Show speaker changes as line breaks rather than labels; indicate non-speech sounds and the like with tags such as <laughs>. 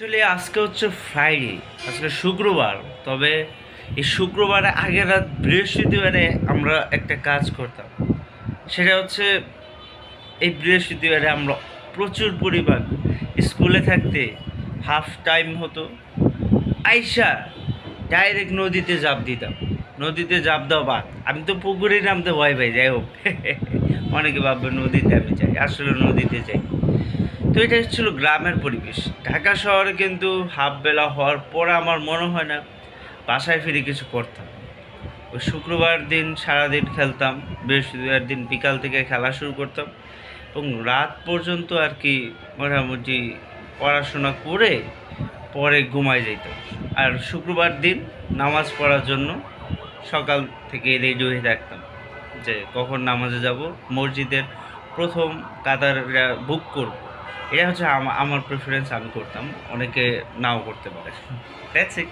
আসলে আজকে হচ্ছে ফ্রাইডে আজকে শুক্রবার। তবে এই শুক্রবারে আগের রাত বৃহস্পতিবারে আমরা একটা কাজ করতাম। সেটা হচ্ছে এই বৃহস্পতিবারে আমরা প্রচুর পরিমাণ স্কুলে থাকতে হাফ টাইম হতো। আইসা ডাইরেক্ট নদীতে জাপ দিতাম। নদীতে জাপ দেওয়া বাদ। আমি তো পুকুরে নামতে ভয় পাই, যাই হোক। <laughs> অনেকে ভাববে নদীতে আমি যাই, আসলে নদীতে যাই। তো এটা ছিল গ্রামের পরিবেশ। ঢাকা শহরে কিন্তু হাফ বেলা হওয়ার পর আমার মনে হয় না বাসায় ফিরে কিছু করতাম। ওই শুক্রবার দিন সারাদিন খেলতাম, বৃহস্পতিবার দিন বিকাল থেকে খেলা শুরু করতাম এবং রাত পর্যন্ত আর কি মোটামুটি পড়াশোনা করে পরে ঘুমায় যেতাম। আর শুক্রবার দিন নামাজ পড়ার জন্য সকাল থেকে রেডি হয়ে থাকতাম যে কখন নামাজে যাব, মসজিদের প্রথম কাতার বুক করব। এটা হচ্ছে আমার প্রেফারেন্স আমি করতাম। অনেকে নাও করতে পারে। That's it